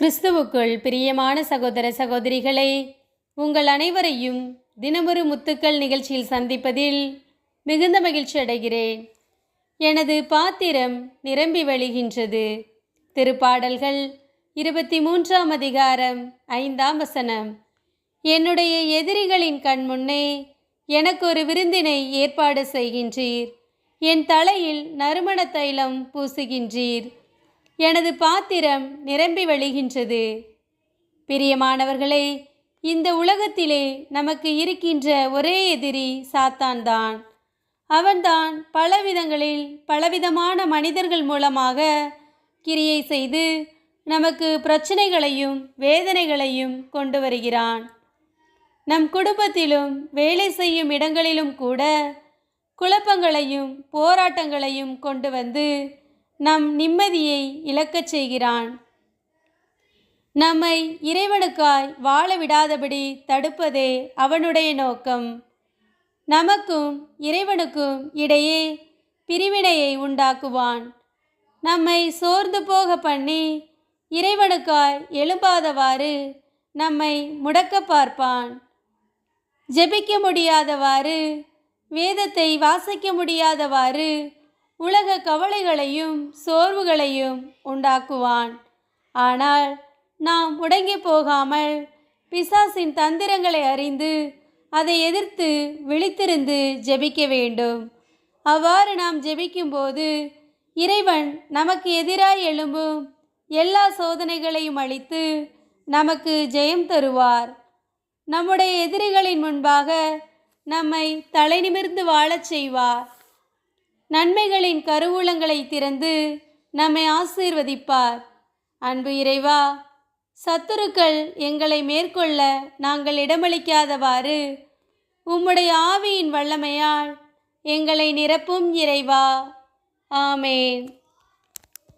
கிறிஸ்துவுக்குள் பிரியமான சகோதர சகோதரிகளே உங்கள் அனைவரையும் தினமொரு முத்துக்கள் நிகழ்ச்சியில் சந்திப்பதில் மிகுந்த மகிழ்ச்சி அடைகிறேன். எனது பாத்திரம் நிரம்பி வழிகின்றது. திருப்பாடல்கள் இருபத்தி மூன்றாம் அதிகாரம் ஐந்தாம் வசனம். என்னுடைய எதிரிகளின் கண் முன்னே எனக்கு ஒரு விருந்தினை ஏற்பாடு செய்கின்றீர். என் தலையில் நறுமண தைலம் பூசுகின்றீர். எனது பாத்திரம் நிரம்பி வழிகின்றது. பிரியமானவர்களே இந்த உலகத்திலே நமக்கு இருக்கின்ற ஒரே எதிரி சாத்தான்தான். அவன்தான் பலவிதங்களில் பலவிதமான மனிதர்கள் மூலமாக கிரியை செய்து நமக்கு பிரச்சனைகளையும் வேதனைகளையும் கொண்டு வருகிறான். நம் குடும்பத்திலும் வேலை செய்யும் இடங்களிலும் கூட குழப்பங்களையும் போராட்டங்களையும் கொண்டு வந்து நம் நிம்மதியை இழக்கச் செய்கிறான். நம்மை இறைவனுக்காய் வாழ விடாதபடி தடுப்பதே அவனுடைய நோக்கம். நமக்கும் இறைவனுக்கும் இடையே பிரிவினையை உண்டாக்குவான். நம்மை சோர்ந்து போக பண்ணி இறைவனுக்காய் எழும்பாதவாறு நம்மை முடக்க பார்ப்பான். ஜெபிக்க முடியாதவாறு வேதத்தை வாசிக்க முடியாதவாறு உலக கவலைகளையும் சோர்வுகளையும் உண்டாக்குவான். ஆனால் நாம் முடங்கி போகாமல் பிசாசின் தந்திரங்களை அறிந்து அதை எதிர்த்து விழித்திருந்து ஜெபிக்க வேண்டும். அவ்வாறு நாம் ஜெபிக்கும்போது இறைவன் நமக்கு எதிராய் எழும்பும் எல்லா சோதனைகளையும் அளித்து நமக்கு ஜெயம் தருவார். நம்முடைய எதிரிகளின் முன்பாக நம்மை தலை நிமிர்ந்து வாழச் செய்வார். நன்மைகளின் கருவூலங்களை திறந்து நம்மை ஆசீர்வதிப்பார். அன்பு இறைவா சத்துருக்கள் எங்களை மேற்கொள்ள நாங்கள் இடமளிக்காதவாறு உம்முடைய ஆவியின் வல்லமையால் எங்களை நிரப்பும் இறைவா. ஆமேன்.